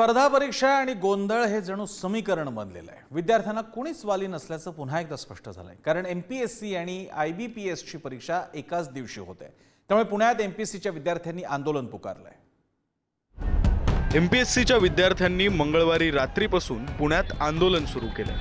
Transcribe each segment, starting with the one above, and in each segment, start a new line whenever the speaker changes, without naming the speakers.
स्पर्धा परीक्षा आणि गोंधळ हे जणू समीकरण बनलेलं आहे. विद्यार्थ्यांना कुणीच वाली नसल्याचं पुन्हा एकदा स्पष्ट झालंय. कारण एम पी एस सी आणि आय बी पी एसची परीक्षा एकाच दिवशी होते. त्यामुळे पुण्यात एम पी एस सीच्या विद्यार्थ्यांनी आंदोलन पुकारलंय.
सीच्या विद्यार्थ्यांनी मंगळवारी रात्रीपासून पुण्यात आंदोलन सुरू केलं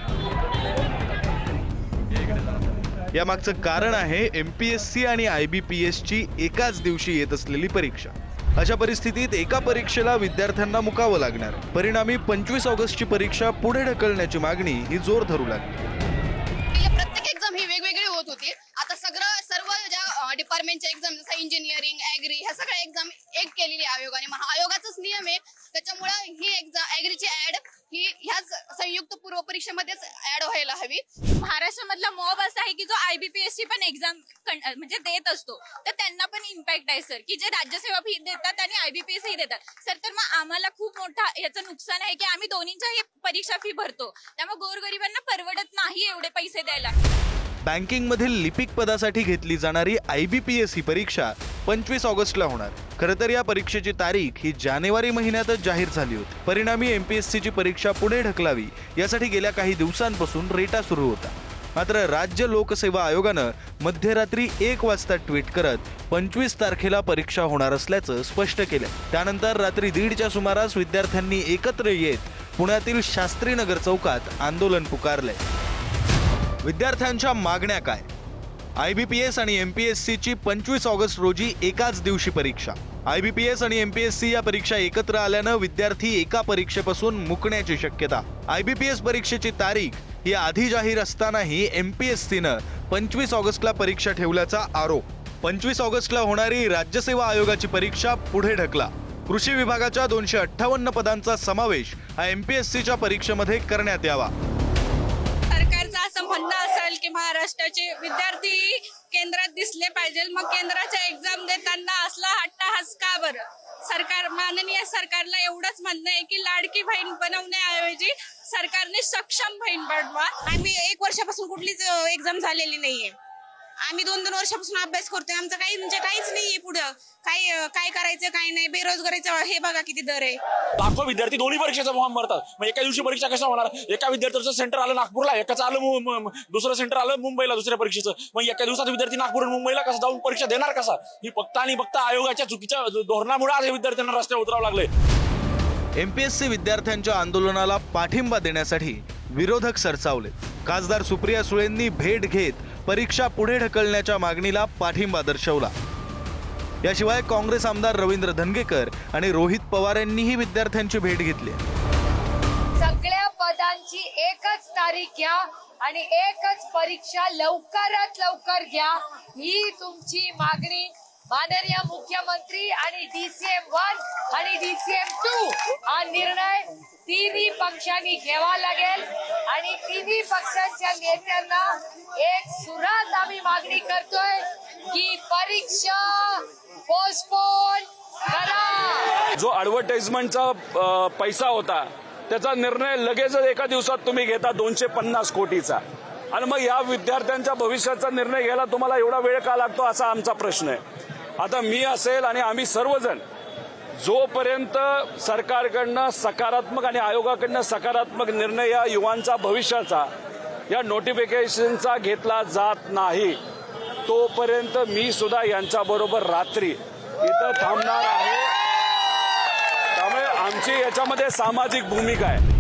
यामागचं कारण आहे एमपीएससी आणि आय बी पी एसची एकाच दिवशी येत असलेली परीक्षा. अशा परिस्थितीत एका परीक्षेला विद्यार्थ्यांना मुकावं लागणार. परिणामी पंचवीस ऑगस्टची परीक्षा पुढे ढकलण्याची मागणी ही जोर धरू लागली.
प्रत्येक एक्झाम ही वेगवेगळी होत होती. आता सगळं सर्व ज्या डिपार्टमेंटच्या एक्झाम जसं इंजिनिअरिंग ॲग्री ह्या सगळ्या एक्झाम एक केलेली आहे आयोगाने. मग आयोगाचाच नियम आहे. त्याच्यामुळे ही एक्झाम ॲग्रीची ऍड ही ह्याच संयुक्त पूर्व परीक्षेमध्येच ऍड व्हायला हवी.
महाराष्ट्रामधला मॉब असा आहे की जो आयबीपीएस ची पण एक्झाम म्हणजे देत असतो. तर त्यांना पण इम्पॅक्ट आहे सर की जे राज्यसेवा फी देतात आणि आयबीपीएस ही देतात. सर तर मग आम्हाला खूप मोठा याचं नुकसान आहे की आम्ही दोन्हीच्याही परीक्षा फी भरतो. त्यामुळे गोरगरिबांना परवडत नाही एवढे पैसे द्यायला.
बँकिंगमधील लिपिक पदासाठी घेतली जाणारी आय बी पी एस ही परीक्षा पंचवीस ऑगस्टला होणार. खरं तर या परीक्षेची तारीख ही जानेवारी महिन्यातच जाहीर झाली होती. परिणामी एम पी एस सीची परीक्षा पुढे ढकलावी यासाठी गेल्या काही दिवसांपासून रेटा सुरू होता. मात्र राज्य लोकसेवा आयोगानं मध्यरात्री एक वाजता ट्विट करत पंचवीस तारखेला परीक्षा होणार असल्याचं स्पष्ट केलं त्यानंतर रात्री दीडच्या सुमारास विद्यार्थ्यांनी एकत्र येत पुण्यातील शास्त्रीनगर चौकात आंदोलन पुकारलंय. विद्यार्थ्यांच्या मागण्या काय? आय बी पी एस आणि एम पी एस सीची पंचवीस ऑगस्ट रोजी एकाच दिवशी परीक्षा. आय बी पी एस आणि एम पी एस सी या परीक्षा एकत्र आल्यानं विद्यार्थी एका परीक्षेपासून मुकण्याची शक्यता. आय बी पी एस परीक्षेची तारीख ही आधी जाहीर असतानाही एम पी एस सीनं पंचवीस ऑगस्टला परीक्षा ठेवल्याचा आरोप. पंचवीस ऑगस्टला होणारी राज्यसेवा आयोगाची परीक्षा पुढे ढकला. कृषी विभागाच्या दोनशे अठ्ठावन्न पदांचा समावेश हा एम पी एस सीच्या परीक्षेमध्ये करण्यात यावा.
महाराष्ट्राचे विद्यार्थी केंद्रात दिसले पाहिजे. मग केंद्राच्या एक्झाम देताना असला हट्टा का बरं? सरकार माननीय सरकारला एवढंच म्हणणं आहे की लाडकी बहीण बनवण्याऐवजी सरकारने सक्षम बहीण बनवा.
आम्ही एक वर्षापासून कुठलीच एक्झाम झालेली नाहीये. आम्ही दोन दोन वर्षापासून अभ्यास करतोय. आमचं काही म्हणजे काहीच नाहीये पुढं. काय काय करायचं काय नाही. बेरोजगारीचं हे बघा किती दर आहे.
लाखो विद्यार्थी दोन्ही परीक्षेचा फॉर्म भरतात. मग एका दिवशी परीक्षा कशा होणार? एका विद्यार्थ्याचं सेंटर आलं नागपूरला एकाचं आलं मु- मु- मु- दुसरं सेंटर आलं मुंबईला दुसऱ्या परीक्षेचं. मग एका दिवसात विद्यार्थी नागपूर आणि मुंबईला कसा जाऊन परीक्षा देणार कसा? ही फक्त आणि फक्त आयोगाच्या चुकीच्या धोरणामुळे आज हे विद्यार्थ्यांना रस्त्यावर उतरावं लागले.
एमपीएससी विद्यार्थ्यांच्या आंदोलनाला पाठिंबा देण्यासाठी विरोधक सरसावले खासदार सुप्रिया सुळेंनी भेट घेत परीक्षा पुढे ढकलण्याच्या मागणीला पाठिंबा दर्शवला. याशिवाय काँग्रेस आमदार रवींद्र धनगेकर आणि रोहित पवार यांनीही विद्यार्थ्यांची भेट घेतली.
सगळ्या पदांची एकच तारीख घ्या आणि एकच परीक्षा लवकरात लवकर घ्या. ही तुमची मागणी माननीय मुख्यमंत्री आणि डीसीएम वन आणि डीसीएम टू हा निर्णय तिन्ही पक्षांनी घ्यावा लागेल आणि तिन्ही पक्षांच्या नेत्यांना एक मागणी करतोय की परीक्षा पोस्टपोन करा.
जो ऍडव्हर्टाइजमेंटचा पैसा होता त्याचा निर्णय लगेचच एका दिवसात तुम्ही घेता दोनशे पन्नास कोटीचा. आणि मग या विद्यार्थ्यांच्या भविष्याचा निर्णय घ्यायला तुम्हाला एवढा वेळ का लागतो असा आमचा प्रश्न आहे. आता मी असेल आणि आम्ही सर्वजण जोपर्यंत सरकारकडनं सकारात्मक आणि आयोगाकडनं सकारात्मक निर्णय या युवांचा भविष्याचा या नोटिफिकेशनचा घेतला जात नाही. तोपर्यंत मी सुद्धा यांच्याबरोबर रात्री इथं थांबणार आहे. त्यामुळे आमची याच्यामध्ये सामाजिक भूमिका आहे.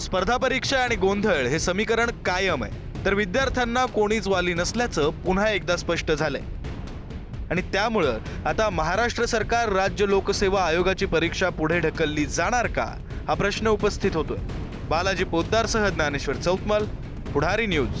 स्पर्धा परीक्षा आणि गोंधळ हे समीकरण कायम आहे. तर विद्यार्थ्यांना कोणीच वाली नसल्याचं पुन्हा एकदा स्पष्ट झालंय. आणि त्यामुळं आता महाराष्ट्र सरकार राज्य लोकसेवा आयोगाची परीक्षा पुढे ढकलली जाणार का? हा प्रश्न उपस्थित होतोय. बालाजी पोद्दारसह ज्ञानेश्वर चौतमल पुढारी न्यूज.